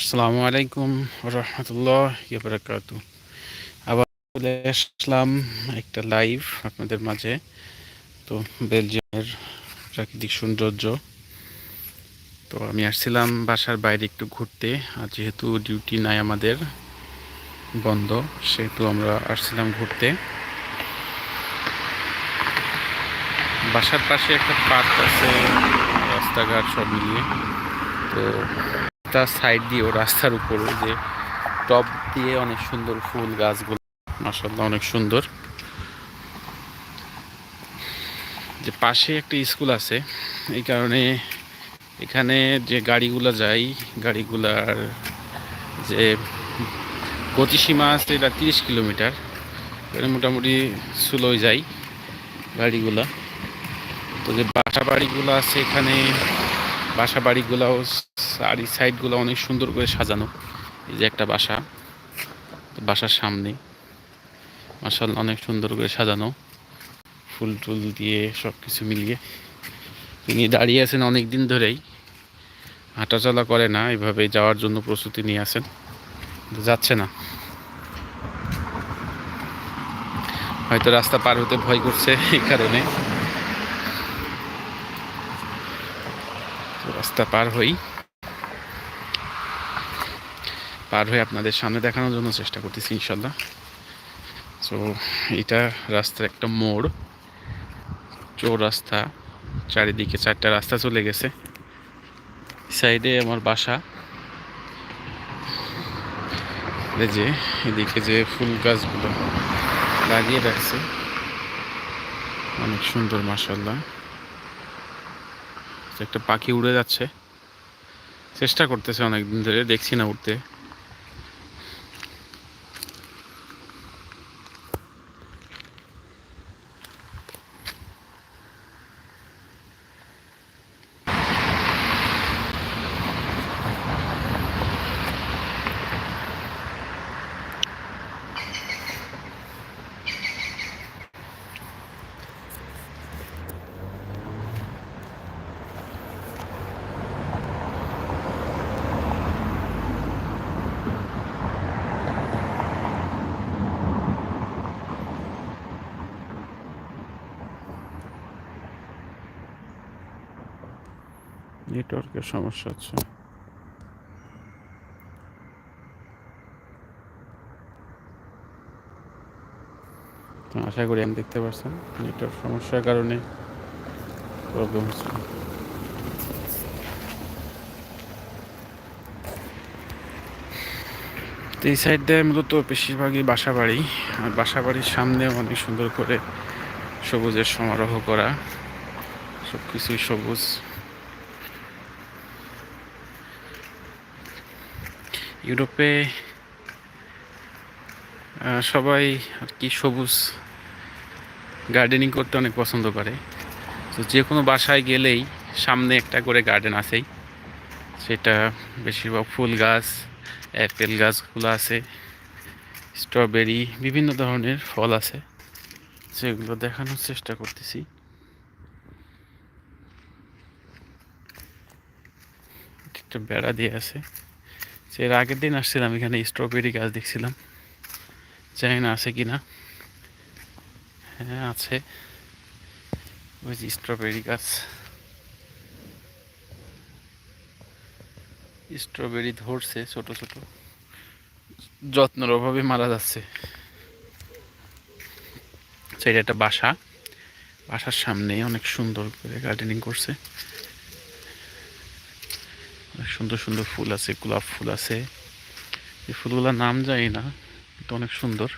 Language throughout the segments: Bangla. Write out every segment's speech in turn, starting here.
আসসালামু আলাইকুম রহমতুল্লাহ বারাকাতু আবার চলে আসলাম একটা লাইভ আপনাদের মাঝে। তো বেলজিয়ামের প্রাকৃতিক সৌন্দর্য। তো আমি আসছিলাম বাসার বাইরে একটু ঘুরতে, আর যেহেতু ডিউটি নাই আমাদের, বন্ধ, সেহেতু আমরা আসছিলাম ঘুরতে। বাসার পাশে একটা পার্ক আছে, রাস্তাঘাট সব মিলিয়ে। তো রাস্তার সাইড দিয়ে ও রাস্তার উপরে যে টপ দিয়ে অনেক সুন্দর ফুল গাছগুলো। মাসাল্লাহ অনেক সুন্দর। যে পাশে একটা স্কুল আছে, এই কারণে এখানে যে গাড়িগুলো যায়, গাড়িগুলার যে গতিসীমা আছে এটা তিরিশ কিলোমিটার, এখানে মোটামুটি স্লোই যায় গাড়িগুলা। তো যে বাসা বাড়িগুলো আছে এখানে বাসা বাড়িগুলাও, আর এই সাইডগুলো অনেক সুন্দর করে সাজানো। এই যে একটা বাসা বাসার সামনে। মাসাল অনেক সুন্দর করে সাজানো। ফুল টুল দিয়ে সব কিছু মিলিয়ে। তিনি দাঁড়িয়ে আছেন অনেক দিন ধরেই। হাঁটাচলা করে না, এভাবে যাওয়ার জন্য প্রস্তুতি নিয়ে আসেন যাচ্ছে না। হয়তো রাস্তা পার হতে ভয় করছে এই কারণে। রাস্তা পার হই। পার হয়ে আপনাদের সামনে দেখানোর জন্য চেষ্টা করতেছি ইনশাল্লাহ সো এটা রাস্তার একটা মোড়। চোর রাস্তা। চারিদিকে চারটা রাস্তা চলে গেছে। সাইডে আমার বাসা। যে, এদিকে যে ফুল গাছগুলো লাগিয়ে রাখছে। অনেক সুন্দর মাসাল্লাহ একটা পাখি উড়ে যাচ্ছে। চেষ্টা করতেছে অনেকদিন ধরে দেখছি না উঠতে নেটওয়ার্কের সমস্যা হচ্ছে। আশা করি আমি দেখতে পাচ্ছেন নেটওয়ার্ক সমস্যার কারণে প্রবলেম হচ্ছে। এই সাইড দিয়ে মূলত বেশিরভাগই বাসা বাড়ি আর বাসা বাড়ির সামনে অনেক সুন্দর করে সবুজের সমারোহ করা সব কিছুই সবুজ। ইউরোপে সবাই আর কি সবুজ গার্ডেনিং করতে অনেক পছন্দ করে। তো যে কোনো বাসায় গেলেই সামনে একটা করে গার্ডেন আছেই। সেটা বেশিরভাগ ফুল গাছ, অ্যাপেল গাছগুলো আছে, স্ট্রবেরি, বিভিন্ন ধরনের ফল আছে। সেগুলো দেখানোর চেষ্টা করতেছি। একটা বেড়া দিয়ে আছে। সে এর আগের দিন আসছিলাম, এখানে স্ট্রবেরি গাছ দেখছিলাম। জানি না আছে কি না হ্যাঁ আছে। ওই যে স্ট্রবেরি গাছ। স্ট্রবেরি ধরছে ছোট ছোট। যত্নের অভাবে মারা যাচ্ছে। সেটা একটা বাসা। বাসার সামনে অনেক সুন্দর করে গার্ডেনিং করছে। সুন্দর সুন্দর ফুল আছে, গোলাপ ফুল আছে। এই ফুলগুলোর নাম জানি না এটা অনেক সুন্দর।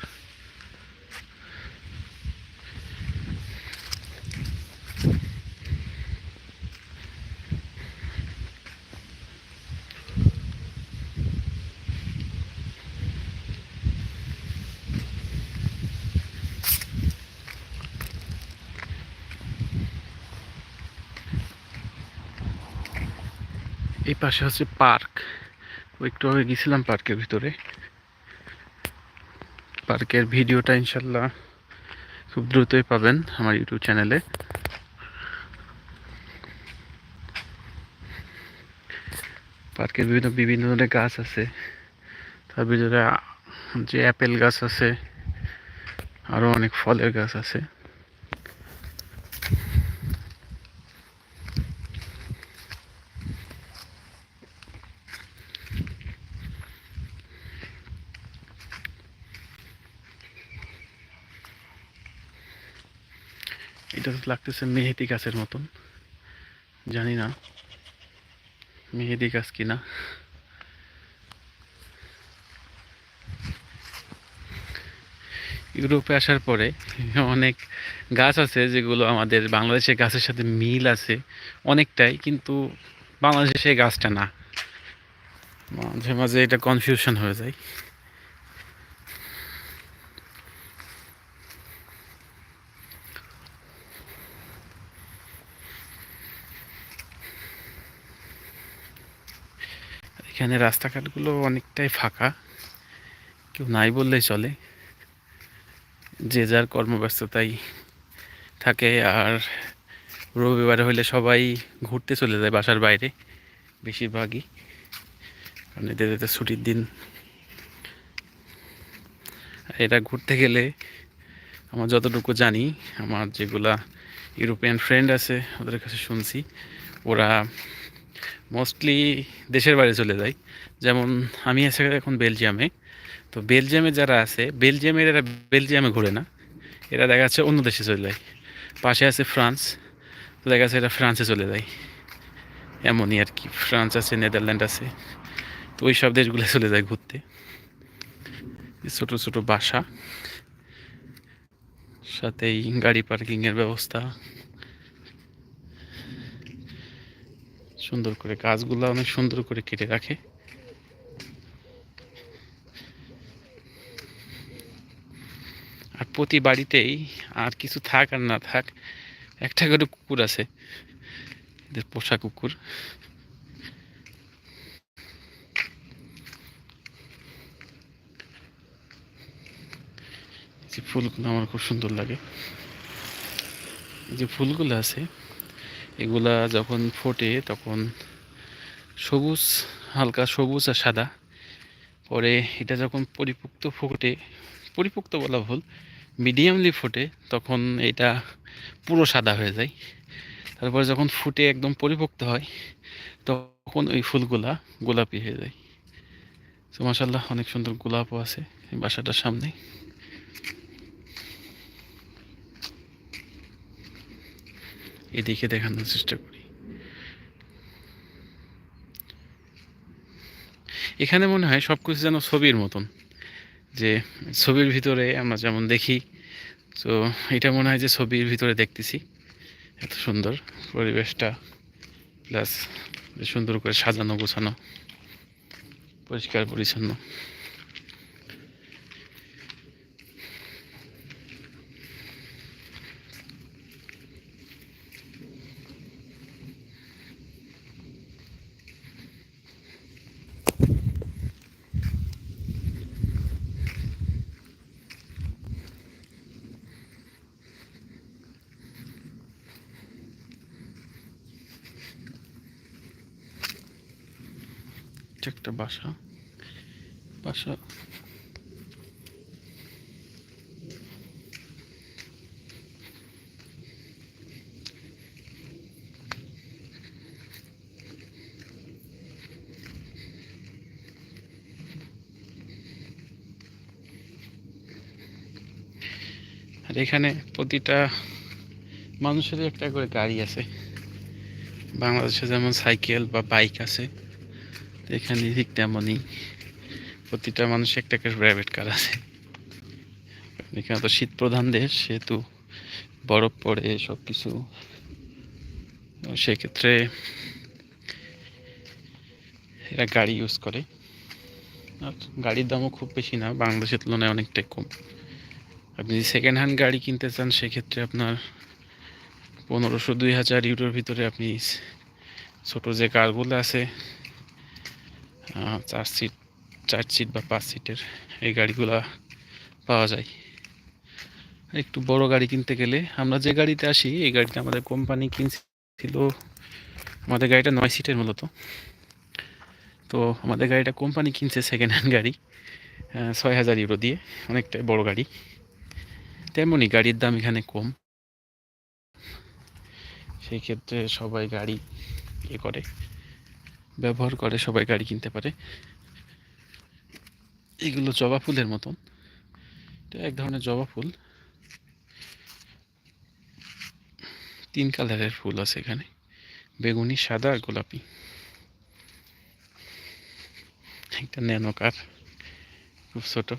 এই পাশে হচ্ছে পার্ক। একটু আগে গেছিলাম পার্কের ভিতরে। পার্কের ভিডিওটা ইনশাল্লাহ খুব দ্রুতই পাবেন আমার ইউটিউব চ্যানেলে। পার্কের বিভিন্ন বিভিন্ন ধরনের গাছ আছে। তার ভিতরে যে অ্যাপেল গাছ আছে আরও অনেক ফলের গাছ আছে। এটা লাগতেছে মেহেদি গাছের মতন। জানি না মেহেদি গাছ কিনা। ইউরোপে আসার পরে অনেক গাছ আছে যেগুলো আমাদের বাংলাদেশের গাছের সাথে মিল আছে অনেকটাই, কিন্তু বাংলাদেশে সেই গাছটা না। মাঝে মাঝে এটা কনফিউশন হয়ে যায়। এখানে রাস্তাঘাটগুলো অনেকটাই ফাঁকা। কেউ নাই বললেই চলে। যে যার কর্মব্যস্ততাই থাকে আর রবিবার হলে সবাই ঘুরতে চলে যায় বাসার বাইরে, বেশিরভাগই। কারণ এদের এতে ছুটির দিন। এটা ঘুরতে গেলে আমার যতটুকু জানি, আমার যেগুলা ইউরোপিয়ান ফ্রেন্ড আছে, ওদের কাছে শুনছি। ওরা মোস্টলি দেশের বাইরে চলে যায় যেমন আমি আছি এখন বেলজিয়ামে। তো বেলজিয়ামে যারা আছে, বেলজিয়ামের এরা বেলজিয়ামে ঘুরে না। এরা দেখা যাচ্ছে অন্য দেশে চলে যায়। পাশে আছে ফ্রান্স। তো দেখা যাচ্ছে এরা ফ্রান্সে চলে যায়। এমনই আর কি। ফ্রান্স আছে, নেদারল্যান্ড আছে। তো ওই সব দেশগুলো চলে যায় ঘুরতে। ছোট ছোট বাসা। সাথেই গাড়ি পার্কিংয়ের ব্যবস্থা। সুন্দর করে গাছগুলো অনেক সুন্দর করে কেটে রাখে। আর প্রতি বাড়িতেই আর কিছু থাক আর না থাক, একটা করে কুকুর আছে। এদের পোষা কুকুর। যে ফুলগুলো আমার খুব সুন্দর লাগে। যে ফুলগুলো আছে এগুলা যখন ফোটে তখন সবুজ, হালকা সবুজ আর সাদা। পরে এটা যখন পরিপুক্ত ফোটে, পরিপুক্ত বলা ভুল মিডিয়ামলি ফোটে, তখন এটা পুরো সাদা হয়ে যায়। তারপরে যখন ফুটে একদম পরিপুক্ত হয়, তখন ওই ফুলগুলা গোলাপি হয়ে যায়। তো মাসাল্লাহ অনেক সুন্দর গোলাপও আছে বাসাটার সামনে। এদিকে দেখানোর চেষ্টা করি। এখানে মনে হয় সব কিছু যেন ছবির মতন, যে ছবির ভিতরে আমরা যেমন দেখি, তো এটা মনে হয় যে ছবির ভিতরে দেখতেছি। এত সুন্দর পরিবেশটা, প্লাস সুন্দর করে সাজানো, গোছানো, পরিষ্কার, পরিচ্ছন্ন। একটা বাসা। বাসা। আর এখানে প্রতিটা মানুষেরই একটা করে গাড়ি আছে। বাংলাদেশে যেমন সাইকেল বা বাইক আছে। এখানে ঠিক তেমনই প্রতিটা মানুষের একটা করে প্রাইভেট কার আছে। এখানে তো শীত প্রধান দেশ, সেহেতু বরফ পড়ে সব কিছু সেক্ষেত্রে এরা গাড়ি ইউজ করে। আর গাড়ির দামও খুব বেশি না, বাংলাদেশের তুলনায় অনেকটাই কম। আপনি যদি সেকেন্ড হ্যান্ড গাড়ি কিনতে চান, সেক্ষেত্রে আপনার পনেরোশো, দুই হাজার ইউরোর ভিতরে আপনি ছোটো যে কারগুলো আছে চার সিট চার সিট বা পাঁচ সিটের এই গাড়িগুলা পাওয়া যায়। একটু বড় গাড়ি কিনতে গেলে আমরা যে গাড়িতে আসি, এই গাড়িটা আমাদের কোম্পানি কিনছিল আমাদের গাড়িটা নয় সিটের মূলত। তো আমাদের গাড়িটা কোম্পানি কিনছে সেকেন্ড হ্যান্ড গাড়ি ছয় হাজার ইউরো দিয়ে, অনেকটাই বড় গাড়ি। তেমনই গাড়ির দাম এখানে কম। সেই ক্ষেত্রে সবাই গাড়ি ইয়ে করে। ব্যবহার করে, সবাই গাড়ি কিনতে পারে। এগুলো জবা ফুলের মতন। এটা এক ধরনের জবা ফুল। তিন কালারের ফুল আছে এখানে। বেগুনি, সাদা আর গোলাপি। একটা ন্যানো কার। খুব ছোট।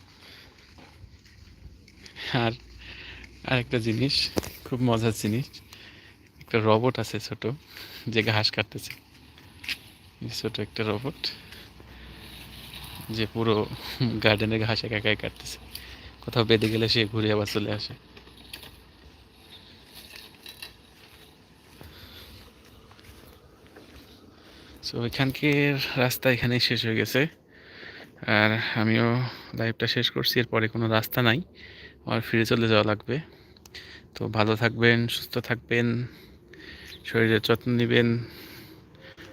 আর আরেকটা জিনিস, খুব মজার জিনিস। একটা রবট আছে ছোট, যে ঘাস কাটতেছে। ছোট একটা রবট যে পুরো গার্ডেনের ঘাস একা একাই কাটতেছে। কোথাও বেঁধে গেলে সে ঘুরে আবার চলে আসে। সো এখানকার রাস্তা এখানেই শেষ হয়ে গেছে। আর আমিও লাইভটা শেষ করছি, এরপরে কোনো রাস্তা নাই। আমার ফিরে চলে যাওয়া লাগবে। তো ভালো থাকবেন, সুস্থ থাকবেন, শরীরের যত্ন নেবেন।